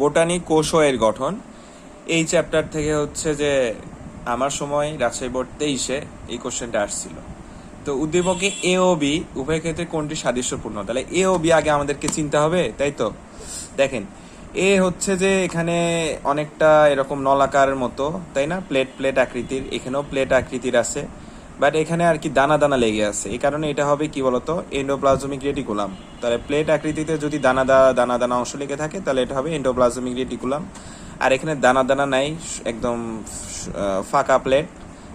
Botany কোষ ও গঠন। এই চ্যাপ্টার থেকে হচ্ছে যে আমার সময় রাজশাহী বোর্ড তেইশে এই কোশ্চেনটা আসছিল। তো উদ্দীপকে এ ও বি উভয় ক্ষেত্রে কোনটি সাদৃশ্যপূর্ণ? তাহলে এ ও বি আগে আমাদেরকে চিনতে হবে, তাই তো? দেখেন, এ হচ্ছে যে এখানে অনেকটা এরকম নলাকারের মতো, তাই না? প্লেট প্লেট আকৃতির, এখানেও প্লেট আকৃতির আছে। বাট এখানে আর কি দানা দানা লেগে আছে। এই কারণে এটা হবে কি বলতো? এন্ডোপ্লাজমিক রেটিকুলাম তাহলে প্লেট আকৃতিতে যদি দানা দানা দানা দানা অংশ লেগে থাকে, তাহলে এটা হবে এন্ডোপ্লাজমিক রেটিকুলাম আর এখানে দানা দানা নাই, একদম ফাঁকা প্লেট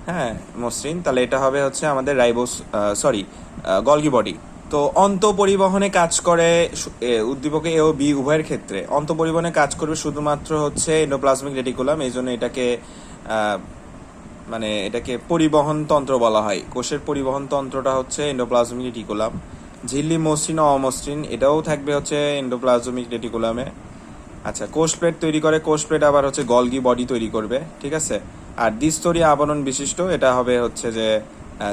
হ্যাঁ মসৃণ। তাহলে এটা হবে হচ্ছে আমাদের রাইবোস সরি গলগি বডি তো অন্ত পরিবহনে কাজ করে উদ্দীপকে এ ও বি উভয়ের ক্ষেত্রে। অন্ত পরিবহনে কাজ করবে শুধুমাত্র হচ্ছে এন্ডোপ্লাজমিক রেটিকুলাম এই জন্য এটাকে মানে এটাকে পরিবহন তন্ত্র বলা হয়। কোষের পরিবহন তন্ত্রটা হচ্ছে এন্ডোপ্লাজমিক রেটিকুলাম ঝিল্লি মসৃণ, অমসৃণ, এটাও থাকবে হচ্ছে এন্ডোপ্লাজমিক রেটিকুলামে আচ্ছা কোষ প্লেট তৈরি করে, কোষ প্লেট আবার হচ্ছে গলগি বডি তৈরি করবে, ঠিক আছে? আর দ্বিস্তরীয় আবরণ বিশিষ্ট, এটা হবে হচ্ছে যে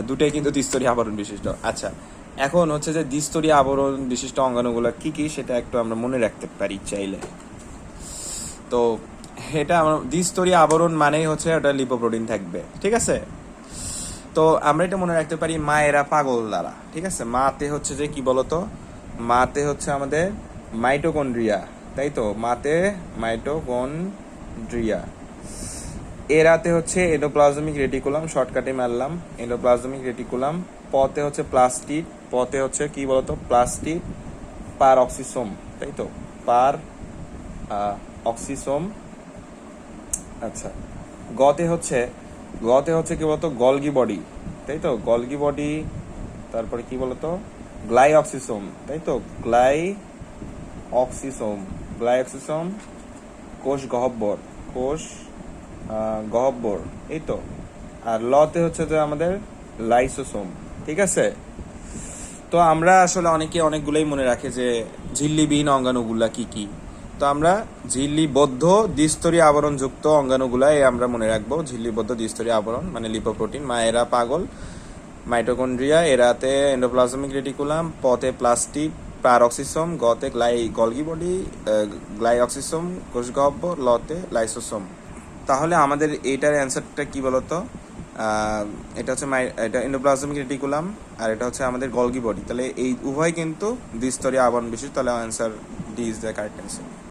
দুটাই কিন্তু দ্বিস্তরীয় আবরণ বিশিষ্ট। আচ্ছা এখন হচ্ছে যে দ্বিস্তরীয় আবরণ বিশিষ্ট অঙ্গাণুগুলো কি কি, সেটা একটু আমরা মনে রাখতে পারি চাইলে। তো এটা আমার দ্বিস্তরীয় আবরণ মানেই হচ্ছে ওটা লিপোপ্রোটিন থাকবে, ঠিক আছে? তো আমরা এটা মনে রাখতে পারি মায়েরা পাগল দ্বারা, ঠিক আছে? মাতে হচ্ছে যে কি বলতো? মাতে হচ্ছে আমাদের মাইটোকন্ড্রিয়া তাই তো? মাতে মাইটোকন্ড্রিয়া এরাতে হচ্ছে এন্ডোপ্লাজমিক রেটিকুলাম শর্টকাটে মারলাম এন্ডোপ্লাজমিক রেটিকুলাম পতে হচ্ছে প্লাস্টিক পতে হচ্ছে কি বলতো? প্লাস্টিক পার অক্সিসোম তাই তো? পার অক্সিসোম আচ্ছা। গতে হচ্ছে গতে হচ্ছে কি বলতো? গলগি বডি, তাই তো? গলগি বডি, তারপরে কি বলতো? গ্লাই অক্সিসোম তাই তো? গ্লাই অক্সিসোম গ্লাই অক্সিসোম কোষ গহব্বর কোষ গহব্বর, এই তো। আর লতে হচ্ছে যে আমাদের লাইসোসোম, ঠিক আছে? তো আমরা আসলে অনেকে অনেকগুলোই মনে রাখে যে ঝিল্লিবিহীন অঙ্গাণুগুলা কি কি? তো আমরা ঝিল্লিবদ্ধ দ্বিস্তরীয় আবরণ যুক্ত অঙ্গাণুগুলাই আমরা মনে রাখব। ঝিল্লিবদ্ধ দ্বিস্তরীয় আবরণ মানে লিপোপ্রোটিন। মায়েরা পাগল। মাইটোকন্ড্রিয়া, এরাতে এন্ডোপ্লাজমিক রেটিকুলাম পথে প্লাস্টিক প্যারক্সিসোম গতে গ্লাই গলগি বডি গ্লাইঅক্সিসোম কোষগহ্বর, লতে লাইসোসোম তাহলে আমাদের এইটার অ্যান্সারটা কি বলতো? এটা হচ্ছে মাই, এটা এন্ডোপ্লাজমিক রেটিকুলাম আর এটা হচ্ছে আমাদের গলগি বডি। তাহলে এই উভয় কিন্তু দ্বিস্তরীয় আবরণ বিশেষ তাহলে answer D is the correct answer